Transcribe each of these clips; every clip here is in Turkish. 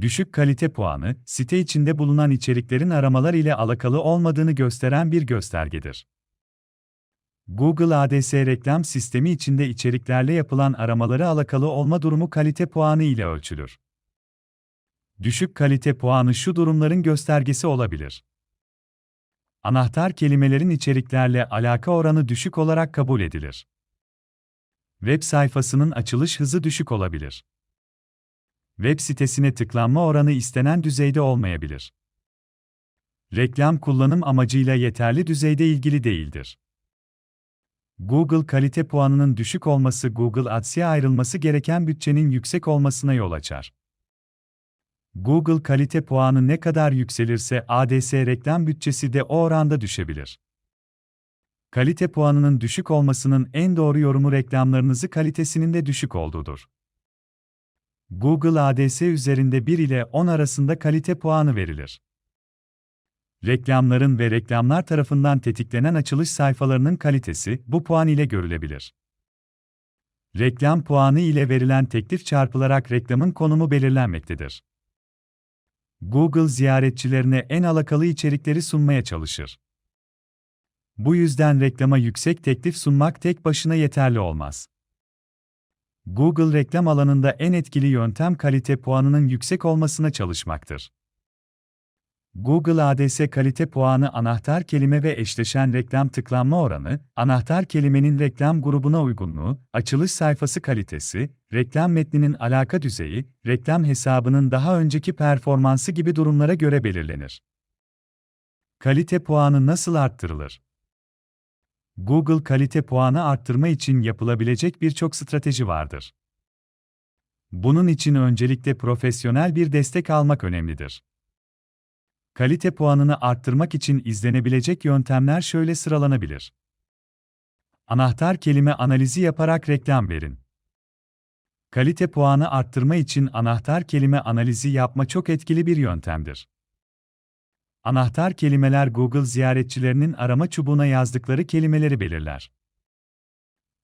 Düşük kalite puanı, site içinde bulunan içeriklerin aramalar ile alakalı olmadığını gösteren bir göstergedir. Google ADS reklam sistemi içinde içeriklerle yapılan aramaları alakalı olma durumu kalite puanı ile ölçülür. Düşük kalite puanı şu durumların göstergesi olabilir. Anahtar kelimelerin içeriklerle alaka oranı düşük olarak kabul edilir. Web sayfasının açılış hızı düşük olabilir. Web sitesine tıklanma oranı istenen düzeyde olmayabilir. Reklam kullanım amacıyla yeterli düzeyde ilgili değildir. Google kalite puanının düşük olması Google Ads'e ayrılması gereken bütçenin yüksek olmasına yol açar. Google kalite puanı ne kadar yükselirse ADS reklam bütçesi de o oranda düşebilir. Kalite puanının düşük olmasının en doğru yorumu reklamlarınızı kalitesinin de düşük olduğudur. Google ADS üzerinde 1 ile 10 arasında kalite puanı verilir. Reklamların ve reklamlar tarafından tetiklenen açılış sayfalarının kalitesi bu puan ile görülebilir. Reklam puanı ile verilen teklif çarpılarak reklamın konumu belirlenmektedir. Google ziyaretçilerine en alakalı içerikleri sunmaya çalışır. Bu yüzden reklama yüksek teklif sunmak tek başına yeterli olmaz. Google reklam alanında en etkili yöntem kalite puanının yüksek olmasına çalışmaktır. Google ADS kalite puanı anahtar kelime ve eşleşen reklam tıklanma oranı, anahtar kelimenin reklam grubuna uygunluğu, açılış sayfası kalitesi, reklam metninin alaka düzeyi, reklam hesabının daha önceki performansı gibi durumlara göre belirlenir. Kalite puanı nasıl arttırılır? Google kalite puanı arttırma için yapılabilecek birçok strateji vardır. Bunun için öncelikle profesyonel bir destek almak önemlidir. Kalite puanını arttırmak için izlenebilecek yöntemler şöyle sıralanabilir. Anahtar kelime analizi yaparak reklam verin. Kalite puanı arttırma için anahtar kelime analizi yapma çok etkili bir yöntemdir. Anahtar kelimeler Google ziyaretçilerinin arama çubuğuna yazdıkları kelimeleri belirler.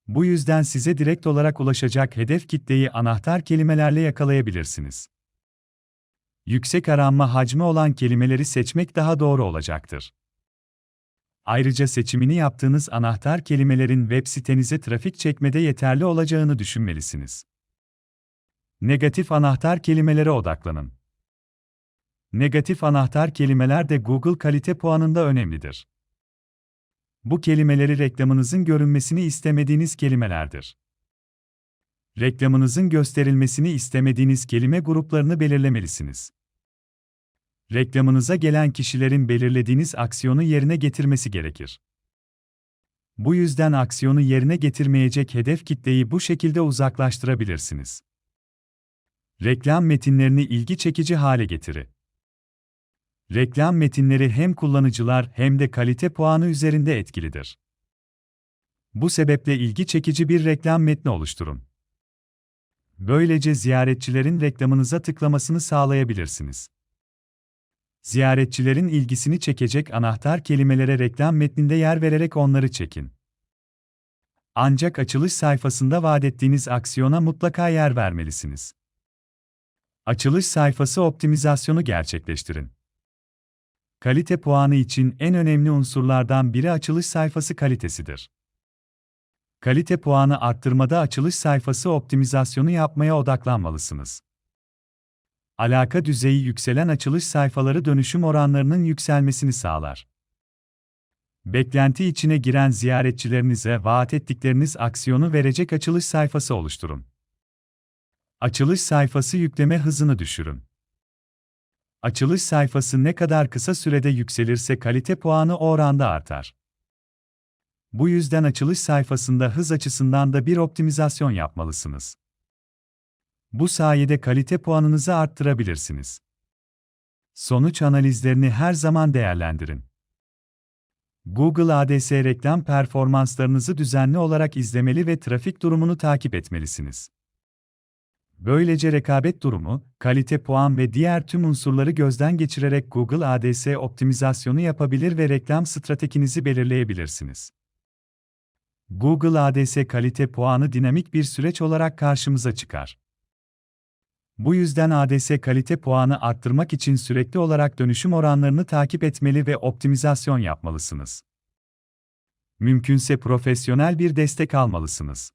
Bu yüzden size direkt olarak ulaşacak hedef kitleyi anahtar kelimelerle yakalayabilirsiniz. Yüksek aranma hacmi olan kelimeleri seçmek daha doğru olacaktır. Ayrıca seçimini yaptığınız anahtar kelimelerin web sitenize trafik çekmede yeterli olacağını düşünmelisiniz. Negatif anahtar kelimelere odaklanın. Negatif anahtar kelimeler de Google kalite puanında önemlidir. Bu kelimeleri reklamınızın görünmesini istemediğiniz kelimelerdir. Reklamınızın gösterilmesini istemediğiniz kelime gruplarını belirlemelisiniz. Reklamınıza gelen kişilerin belirlediğiniz aksiyonu yerine getirmesi gerekir. Bu yüzden aksiyonu yerine getirmeyecek hedef kitleyi bu şekilde uzaklaştırabilirsiniz. Reklam metinlerini ilgi çekici hale getiri. Reklam metinleri hem kullanıcılar hem de kalite puanı üzerinde etkilidir. Bu sebeple ilgi çekici bir reklam metni oluşturun. Böylece ziyaretçilerin reklamınıza tıklamasını sağlayabilirsiniz. Ziyaretçilerin ilgisini çekecek anahtar kelimelere reklam metninde yer vererek onları çekin. Ancak açılış sayfasında vaat ettiğiniz aksiyona mutlaka yer vermelisiniz. Açılış sayfası optimizasyonu gerçekleştirin. Kalite puanı için en önemli unsurlardan biri açılış sayfası kalitesidir. Kalite puanı arttırmada açılış sayfası optimizasyonu yapmaya odaklanmalısınız. Alaka düzeyi yükselen açılış sayfaları dönüşüm oranlarının yükselmesini sağlar. Beklenti içine giren ziyaretçilerinize vaat ettikleriniz aksiyonu verecek açılış sayfası oluşturun. Açılış sayfası yükleme hızını düşürün. Açılış sayfası ne kadar kısa sürede yükselirse kalite puanı oranda artar. Bu yüzden açılış sayfasında hız açısından da bir optimizasyon yapmalısınız. Bu sayede kalite puanınızı arttırabilirsiniz. Sonuç analizlerini her zaman değerlendirin. Google ADS reklam performanslarınızı düzenli olarak izlemeli ve trafik durumunu takip etmelisiniz. Böylece rekabet durumu, kalite puan ve diğer tüm unsurları gözden geçirerek Google ADS optimizasyonu yapabilir ve reklam stratejinizi belirleyebilirsiniz. Google ADS kalite puanı dinamik bir süreç olarak karşımıza çıkar. Bu yüzden ADS kalite puanı arttırmak için sürekli olarak dönüşüm oranlarını takip etmeli ve optimizasyon yapmalısınız. Mümkünse profesyonel bir destek almalısınız.